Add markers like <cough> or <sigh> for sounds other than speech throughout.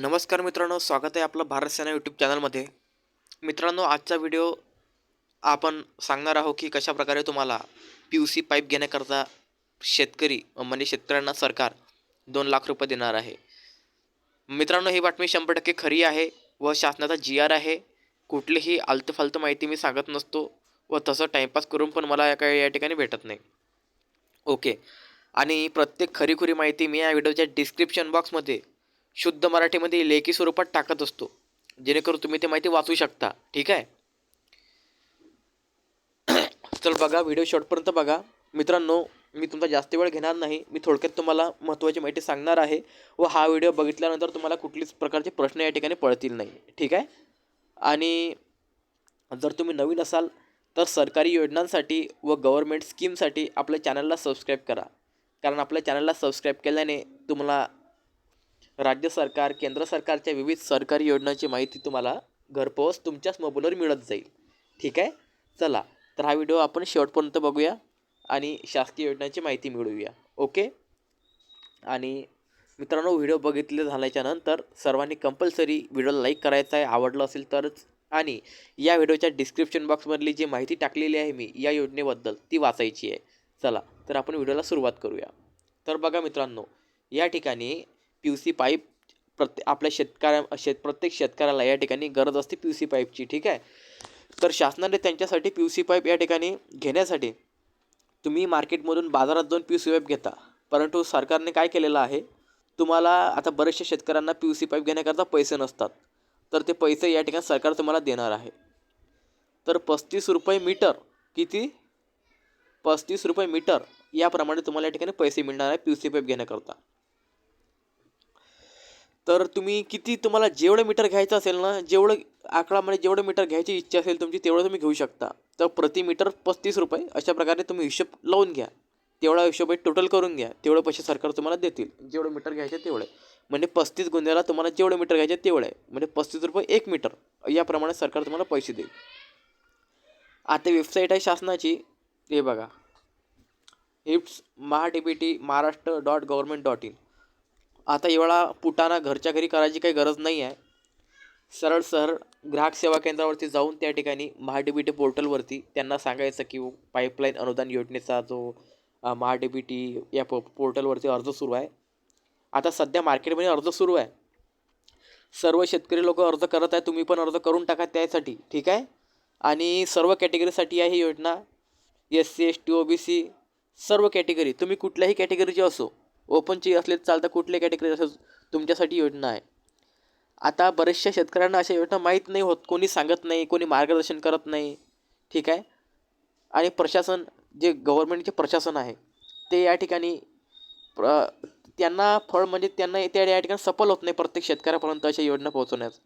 नमस्कार मित्रांनो स्वागत आहे आपलं भारत सेना यूट्यूब चॅनलमध्ये मित्रांनो आजचा व्हिडिओ आपण सांगणार आहोत की कशा प्रकारे तुम्हाला पी यू सी पाईप घेण्याकरता शेतकरी म्हणजे शेतकऱ्यांना सरकार दोन लाख रुपये देणार आहे. मित्रांनो ही बातमी शंभर टक्के खरी आहे व शासनाचा जी आर आहे. कुठलीही आलतू फालतू माहिती मी सांगत नसतो व तसं टाईमपास करून पण मला या काही या ठिकाणी भेटत नाही. ओके. आणि प्रत्येक खरीखुरी माहिती मी या व्हिडिओच्या डिस्क्रिप्शन बॉक्समध्ये शुद्ध मराठीमध्ये लेखी स्वरूपात टाकत असतो. जेणेकरून तुम्ही ते माहिती वाचू शकता. ठीक आहे? <clears throat> चल बघा व्हिडिओ शॉर्टपर्यंत बघा. मित्रांनो मी तुमचा जास्त वेळ घेणार नाही. मी थोडक्यात तुम्हाला महत्त्वाची माहिती सांगणार आहे व हा व्हिडिओ बघितल्यानंतर तुम्हाला कुठलीच प्रकारचे प्रश्न या ठिकाणी पडतील नाही. ठीक आहे? आणि जर तुम्ही नवीन असाल तर सरकारी योजनांसाठी व गव्हर्मेंट स्कीमसाठी आपल्या चॅनलला सबस्क्राईब करा. कारण आपल्या चॅनलला सबस्क्राईब केल्याने तुम्हाला राज्य सरकार केंद्र सरकारच्या विविध सरकारी योजनांची माहिती तुम्हाला घरपोच तुमच्याच मोबाईलवर मिळत जाईल. ठीक आहे? चला तर हा व्हिडिओ आपण शेवटपर्यंत बघूया आणि शासकीय योजनांची माहिती मिळवूया. ओके? आणि मित्रांनो व्हिडिओ बघितले झाल्याच्यानंतर सर्वांनी कंपल्सरी व्हिडिओला लाईक करायचा आहे. आवडलं असेल तरच. आणि या व्हिडिओच्या डिस्क्रिप्शन बॉक्समधली जी माहिती टाकलेली आहे मी या योजनेबद्दल ती वाचायची आहे. चला तर आपण व्हिडिओला सुरुवात करूया. तर बघा मित्रांनो या ठिकाणी पी यू सी पाईप प्रत्ये आपल्या शेतकऱ्या शेत प्रत्येक शेतकऱ्याला या ठिकाणी गरज असते पी यू सी पाईपची ठीक आहे? तर शासनाने त्यांच्यासाठी पी यू सी पाईप या ठिकाणी घेण्यासाठी तुम्ही मार्केटमधून बाजारात जाऊन पी यू सी पाईप घेता. परंतु सरकारने काय केलेलं आहे? तुम्हाला आता बरेचशा शेतकऱ्यांना पी यू सी पाईप घेण्याकरता पैसे नसतात. तर ते पैसे या ठिकाणी सरकार तुम्हाला देणार आहे. तर पस्तीस रुपये मीटर किती? पस्तीस रुपये मीटर याप्रमाणे तुम्हाला या ठिकाणी पैसे मिळणार आहे पी यू सी पाईप घेण्याकरता. तर तुम्ही किती तुम्हाला जेवढं मीटर घ्यायचं असेल ना जेवढं आकडा म्हणजे जेवढं मीटर घ्यायची इच्छा असेल तुमची तेवढं तुम्ही घेऊ शकता. तर प्रति मीटर पस्तीस रुपये अशा प्रकारे तुम्ही हिशोब लावून घ्या. तेवढा हिशोब टोटल करून घ्या. तेवढं पैसे सरकार तुम्हाला देतील. जेवढं मीटर घ्यायचे तेवढे. म्हणजे पस्तीस गुन्ह्याला तुम्हाला जेवढं मीटर घ्यायचे तेवढं आहे. म्हणजे पस्तीस रुपये एक मीटर. याप्रमाणे सरकार तुम्हाला पैसे देईल. आता वेबसाईट आहे शासनाची. हे बघा. Hips Maha D T Maharashtra dot government dot in आता एवढा पुटाणा घरच्या घरी करायची काही गरज नाही आहे. सरळ सरळ ग्राहक सेवा केंद्रावरती जाऊन त्या ठिकाणी महा डी बी टी पोर्टलवरती त्यांना सांगायचं की पाईपलाईन अनुदान योजनेचा जो महा डी बी टी या पो पोर्टलवरती अर्ज सुरू आहे. आता सध्या मार्केटमध्ये अर्ज सुरू आहे. सर्व शेतकरी लोक अर्ज करत आहे तुम्ही पण अर्ज करून टाका त्यासाठी ठीक आहे? आणि सर्व कॅटेगरीसाठी आहे ही योजना S C S T O B C सर्व कॅटेगरी तुम्ही कुठल्याही कॅटेगरीची असो ओपनची असले चालतं कुठल्या कॅटेगरी असं तुमच्यासाठी योजना आहे. आता बऱ्याचशा शेतकऱ्यांना अशा योजना माहीत नाही होत. कोणी सांगत नाही कोणी मार्गदर्शन करत नाही. ठीक आहे? आणि प्रशासन जे गव्हर्मेंटचे प्रशासन आहे ते या ठिकाणी प्र त्यांना फळ म्हणजे त्यांना त्या या ठिकाणी सफल होत नाही प्रत्येक शेतकऱ्यापर्यंत अशा योजना पोहोचवण्यास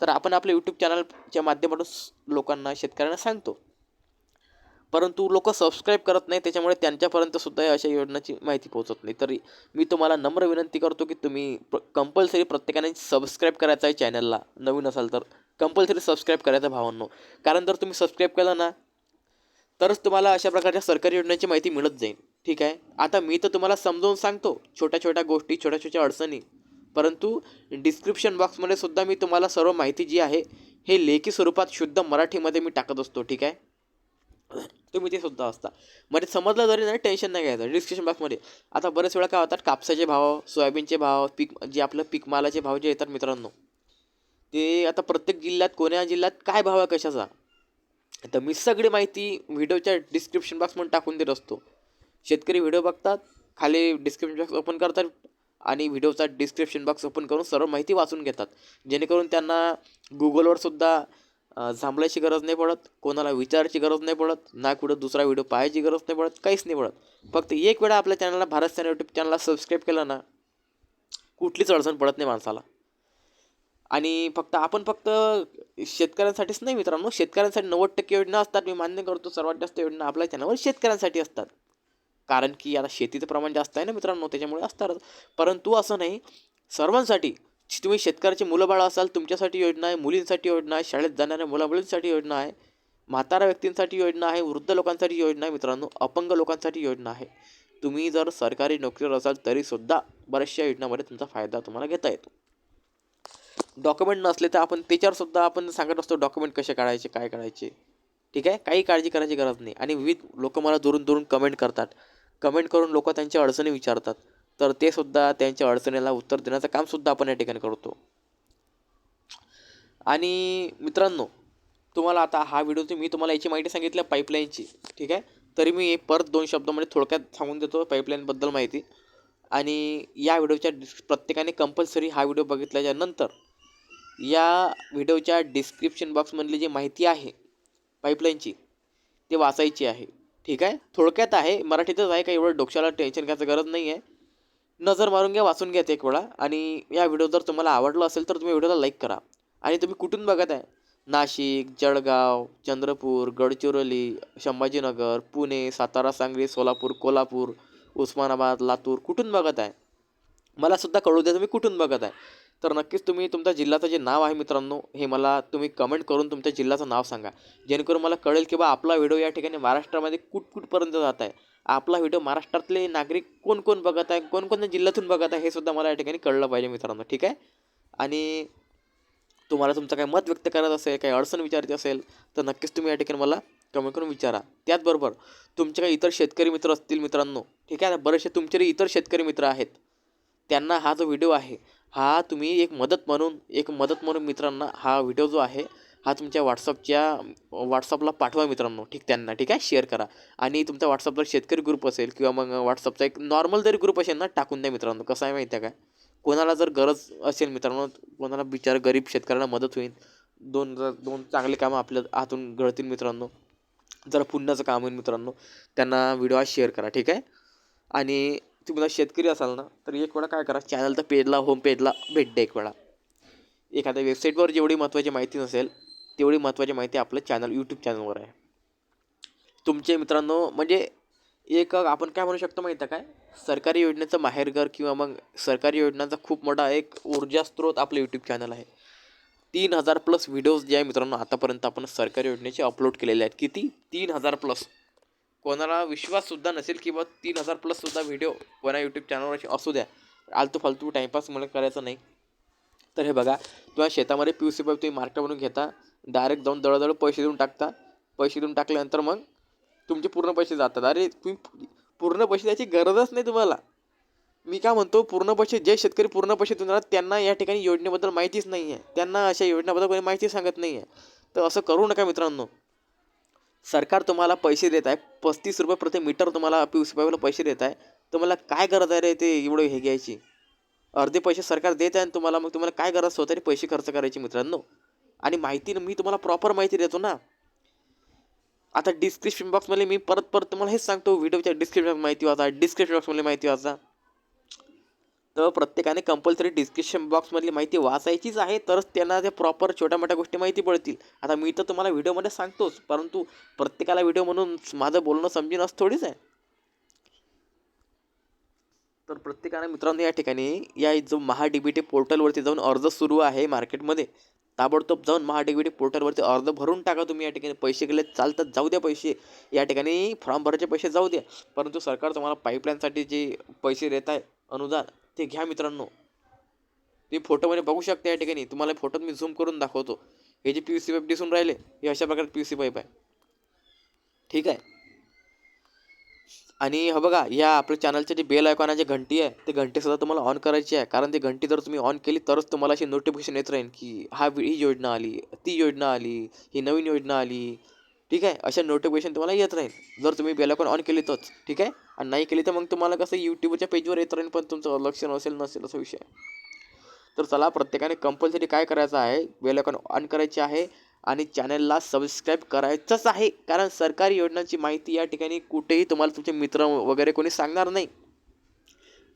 तर आपण आपल्या यूट्यूब चॅनलच्या माध्यमातून लोकांना शेतकऱ्यांना सांगतो. परंतु लोक सबस्क्राईब करत नाही त्याच्यामुळे त्यांच्यापर्यंत सुद्धा अशा योजनाची माहिती पोहोचत नाही. तरी मी तुम्हाला नम्र विनंती करतो की तुम्ही प्र कंपल्सरी प्रत्येकाने सबस्क्राईब करायचं आहे चॅनलला नवीन असाल तर कंपल्सरी सबस्क्राईब करायचं भावांनो. कारण जर तुम्ही सबस्क्राईब केलं ना तरच तुम्हाला अशा प्रकारच्या सरकारी योजनांची माहिती मिळत जाईल. ठीक आहे? आता मी तर तुम्हाला समजावून सांगतो छोट्या छोट्या गोष्टी छोट्या छोट्या अडचणी. परंतु डिस्क्रिप्शन बॉक्समध्ये सुद्धा मी तुम्हाला सर्व माहिती जी आहे हे लेखी स्वरूपात शुद्ध मराठीमध्ये मी टाकत असतो. ठीक आहे? तुम्ही ते सुद्धा असता. म्हणजे समजलं जरी नाही टेन्शन नाही घ्यायचं. डिस्क्रिप्शन बॉक्समध्ये आता बरेच वेळा काय होतात कापसाचे भाव सोयाबीनचे भाव पीक जे आपलं पीक मालाचे भाव जे येतात मित्रांनो ते आता प्रत्येक जिल्ह्यात कोण्या जिल्ह्यात काय भाव आहे कशाचा? तर मी सगळी माहिती व्हिडिओच्या डिस्क्रिप्शन बॉक्समध्ये टाकून देत असतो. शेतकरी व्हिडिओ बघतात खाली डिस्क्रिप्शन बॉक्स ओपन करतात आणि व्हिडिओचा डिस्क्रिप्शन बॉक्स ओपन करून सर्व माहिती वाचून घेतात. जेणेकरून त्यांना गुगलवर सुद्धा झांबलायची गरज नाही पडत कोणाला विचारायची गरज नाही पडत ना कुठं दुसरा व्हिडिओ पाहायची गरज नाही पडत काहीच नाही पडत. फक्त एक वेळा आपल्या चॅनलला भारत चॅनल यूट्यूब चॅनलला सबस्क्राईब केलं ना कुठलीच अडचण पडत नाही माणसाला. आणि फक्त आपण फक्त शेतकऱ्यांसाठीच नाही मित्रांनो शेतकऱ्यांसाठी नव्वद टक्के योजना असतात. मी मान्य करतो सर्वात जास्त योजना आपल्या चॅनलवर शेतकऱ्यांसाठी असतात. कारण की आता शेतीचं प्रमाण जास्त आहे ना मित्रांनो त्याच्यामुळे असतात परंतु असं नाही सर्वांसाठी तुम्ही शेतकऱ्याची मुलंबाळं असाल तुमच्यासाठी योजना आहे मुलींसाठी योजना आहे शाळेत जाणाऱ्या मुलामुलींसाठी योजना आहे म्हातारा व्यक्तींसाठी योजना आहे वृद्ध लोकांसाठी योजना आहे मित्रांनो अपंग लोकांसाठी योजना आहे. तुम्ही जर सरकारी नोकरीवर असाल तरीसुद्धा बऱ्याचशा योजनामध्ये तुमचा फायदा तुम्हाला घेता येतो. डॉक्युमेंट नसले तर आपण त्याच्यावरसुद्धा आपण सांगत असतो डॉक्युमेंट कसे काढायचे काय काढायचे? ठीक आहे? काही काळजी करायची गरज नाही. आणि विविध लोक मला दुरून दुरून कमेंट करतात. कमेंट करून लोक त्यांच्या अडचणी विचारतात. तर ते सुद्धा त्यांच्या अडचणीला उत्तर देण्याचं कामसुद्धा आपण या ठिकाणी करतो. आणि मित्रांनो तुम्हाला आता हा व्हिडिओ मी तुम्हाला याची माहिती सांगितली पाईपलाईनची ठीक आहे? तरी मी परत दोन शब्दामध्ये थोडक्यात सांगून देतो पाईपलाईनबद्दल माहिती. आणि या व्हिडिओच्या डिस् प्रत्येकाने कंपल्सरी हा व्हिडिओ बघितल्याच्या नंतर या व्हिडिओच्या डिस्क्रिप्शन बॉक्समधली जी माहिती आहे पाईपलाईनची ते वाचायची आहे ठीक आहे? थोडक्यात आहे मराठीतच आहे का एवढं डोक्याला टेन्शन घ्यायचं गरज नाही आहे नजर मारून घ्या वाचून घ्या ते एक वेळा. आणि या व्हिडिओ जर तुम्हाला आवडला असेल तर तुम्ही व्हिडिओला लाईक करा. आणि तुम्ही कुठून बघत आहे? नाशिक जळगाव चंद्रपूर गडचिरोली संभाजीनगर पुणे सातारा सांगली सोलापूर कोल्हापूर उस्मानाबाद लातूर कुठून बघत आहे? मला सुद्धा कळू द्या तुम्ही कुठून बघत आहे. तर नक्कीच तुम्ही तुमच्या जिल्ह्याचं जे नाव आहे मित्रांनो हे मला तुम्ही कमेंट करून तुमच्या जिल्ह्याचं नाव सांगा. जेणेकरून मला कळेल की बा आपला व्हिडिओ या ठिकाणी महाराष्ट्रामध्ये कुठकुठपर्यंत जात आहे. आपला व्हिडिओ महाराष्ट्रातले नागरिक कोण कोण बघत आहे कोणकोणत्या जिल्ह्यातून बघत आहे हे सुद्धा मला या ठिकाणी कळलं पाहिजे मित्रांनो ठीक आहे? आणि तुम्हाला तुमचं काही मत व्यक्त करायचं असेल काही अडचण विचारायची असेल तर नक्कीच तुम्ही या ठिकाणी मला कमेंट करून विचारा. त्याचबरोबर तुमचे काही इतर शेतकरी मित्र असतील मित्रांनो ठीक आहे? बरेचसे तुमचे इतर शेतकरी मित्र आहेत त्यांना हा जो व्हिडिओ आहे हा तुम्ही एक मदत म्हणून एक मदत म्हणून मित्रांना हा व्हिडिओ जो आहे हा तुमच्या व्हॉट्सअपच्या व्हॉट्सअपला पाठवा मित्रांनो ठीक त्यांना ठीक आहे? शेअर करा. आणि तुमचा व्हॉट्सअपला शेतकरी ग्रुप असेल किंवा मग व्हॉट्सअपचा एक नॉर्मल जरी ग्रुप असेल ना टाकून द्या मित्रांनो. कसं आहे माहिती आहे काय कोणाला जर गरज असेल मित्रांनो कोणाला बिचार गरीब शेतकऱ्यांना मदत होईल. दोन जर दोन चांगले कामं आपल्या हातून घडतील मित्रांनो. जर पुण्याचं काम होईल मित्रांनो त्यांना व्हिडिओ शेअर करा ठीक आहे? आणि तुम्ही जर शेतकरी असाल ना तर एक वेळा काय करा चॅनलच्या पेजला होम पेजला भेट द्या एक वेळा. एखाद्या वेबसाईटवर जेवढी महत्त्वाची माहिती नसेल तेवढी महत्त्वाची माहिती आपलं चॅनल यूट्यूब चॅनलवर आहे. तुमचे मित्रांनो म्हणजे एक आपण काय म्हणू शकतो माहिती आहे काय? सरकारी योजनेचं माहेरघर किंवा मग सरकारी योजनांचा खूप मोठा एक ऊर्जा स्रोत आपलं यूट्यूब चॅनल आहे. तीन हजार प्लस व्हिडिओज जे आहे मित्रांनो आतापर्यंत आपण सरकारी योजनेचे अपलोड केलेले आहेत. किती? तीन हजार प्लस कोणाला विश्वाससुद्धा नसेल किंवा तीन हजार प्लससुद्धा व्हिडिओ कोणा यूट्यूब चॅनलवर असू द्या. आलतू फालतू टाईमपास मला करायचं नाही. तर हे बघा तुम्हाला शेतामध्ये पी यू सी पाईप तुम्ही मार्केटमधून घेता डायरेक्ट जाऊन दळदळ पैसे देऊन टाकता. पैसे देऊन टाकल्यानंतर मग तुमचे पूर्ण पैसे जातात. अरे तुम्ही पूर्ण पैसे द्यायची गरजच नाही तुम्हाला. मी काय म्हणतो पूर्ण पैसे जे शेतकरी पूर्ण पैसे देऊन राहतात त्यांना या ठिकाणी योजनेबद्दल माहितीच नाही आहे. त्यांना अशा योजनेबद्दल कोणी माहिती सांगत नाही आहे. तर असं करू नका मित्रांनो. सरकार तुम्हाला पैसे देत आहे. पस्तीस रुपये प्रति मीटर तुम्हाला पी यू सी पाईपला पैसे देत आहे. तर मला काय गरज आहे रे ते एवढं हे घ्यायची? अर्धे पैसे सरकार देत आहे आणि तुम्हाला मग तुम्हाला काय गरज स्वतःने पैसे खर्च करायचे मित्रांनो? आणि माहिती मी तुम्हाला प्रॉपर माहिती देतो ना. आता डिस्क्रिप्शन बॉक्समध्ये मी परत परत तुम्हाला हेच सांगतो व्हिडिओच्या डिस्क्रिप्शन माहिती वाचा डिस्क्रिप्शन बॉक्समध्ये माहिती वाचा. तर प्रत्येकाने कंपल्सरी डिस्क्रिप्शन बॉक्समधली माहिती वाचायचीच आहे तरच त्यांना त्या प्रॉपर छोट्या मोठ्या गोष्टी माहिती पडतील. आता मी तर तुम्हाला व्हिडिओमध्ये सांगतोच परंतु प्रत्येकाला व्हिडिओ म्हणून माझं बोलणं समजेन असं थोडीच आहे. तर प्रत्येकाने मित्रांनो या ठिकाणी या जो महा डी बी टी पोर्टलवरती जाऊन अर्ज सुरू आहे मार्केटमध्ये ताबडतोब जाऊन महा पोर्टलवरती अर्ज भरून टाका तुम्ही या ठिकाणी. पैसे गेले चालतात जाऊ द्या पैसे. या ठिकाणी फॉर्म भरायचे पैसे जाऊ द्या. परंतु सरकार तुम्हाला पाईपलाईनसाठी जे पैसे देत आहे अनुदान ते घ्या मित्रांनो. तुम्ही फोटोमध्ये बघू शकता या ठिकाणी. तुम्हाला फोटोत मी झूम करून दाखवतो. हे J P U C pipe दिसून राहिले हे अशा प्रकारे पी यू सी पाईप आहे. ठीक आहे? आणि हो बघा या आपल्या चॅनलचे जे बेल आयकॉन जे घंटी आहे ते घंटीसुद्धा तुम्हाला ऑन करायची आहे. कारण ती घंटी जर तुम्ही ऑन केली तरच तुम्हाला अशी नोटिफिकेशन येत राहील की हा ही योजना आली ती योजना आली ही नवीन योजना आली. ठीक आहे? अशा नोटिफिकेशन तुम्हाला येत राहील जर तुम्ही बेल आयकॉन ऑन केली तरच. ठीक आहे? आणि नाही केली तर मग तुम्हाला कसं यूट्यूबच्या पेजवर येत राहील पण तुमचं लक्ष नसेल नसेल असा विषय. तर चला प्रत्येकाने कंपल्सरी काय करायचं आहे? बेल आयकॉन ऑन करायची आहे. आणि चॅनलला सबस्क्राईब करायचंच आहे. कारण सरकारी योजनांची माहिती या ठिकाणी कुठेही तुम्हाला तुमचे मित्र वगैरे कोणी सांगणार नाही.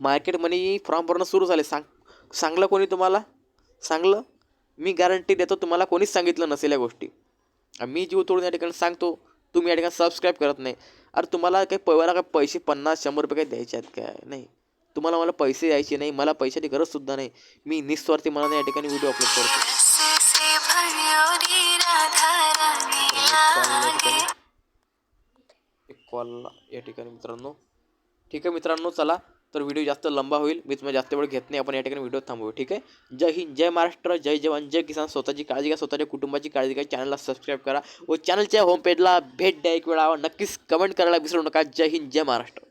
मार्केटमध्ये फॉर्म भरणं सुरू झाले. सांग सांगलं कोणी तुम्हाला? सांगलं? मी गॅरंटी देतो तुम्हाला कोणीच सांगितलं नसेल या गोष्टी. मी जीव तोडून या ठिकाणी सांगतो तुम्ही या ठिकाणी सबस्क्राईब करत नाही. अरे तुम्हाला काही पैवाला काय पैसे पन्नास शंभर रुपये काही द्यायचे आहेत काय? नाही. तुम्हाला मला पैसे द्यायचे नाही मला पैशाची गरजसुद्धा नाही. मी निस्वार्थी मनाने या ठिकाणी व्हिडिओ अपलोड करतो. एक या ठिकाणी मित्रांनो. ठीक आहे मित्रांनो चला. तर व्हिडिओ जास्त लंबा होईल. मी तुम्हाला जास्त वेळ घेत नाही. आपण या ठिकाणी व्हिडिओ थांबवू. ठीक आहे? जय हिंद जय महाराष्ट्र जय जवान जय किसान. स्वतःची काळजी घ्या. स्वतःच्या कुटुंबाची काळजी घ्या. चॅनलला सबस्क्राईब करा व चॅनलच्या होम पेजला भेट द्या. एक वेळा नक्कीच कमेंट करायला विसरू नका. जय हिंद जय महाराष्ट्र.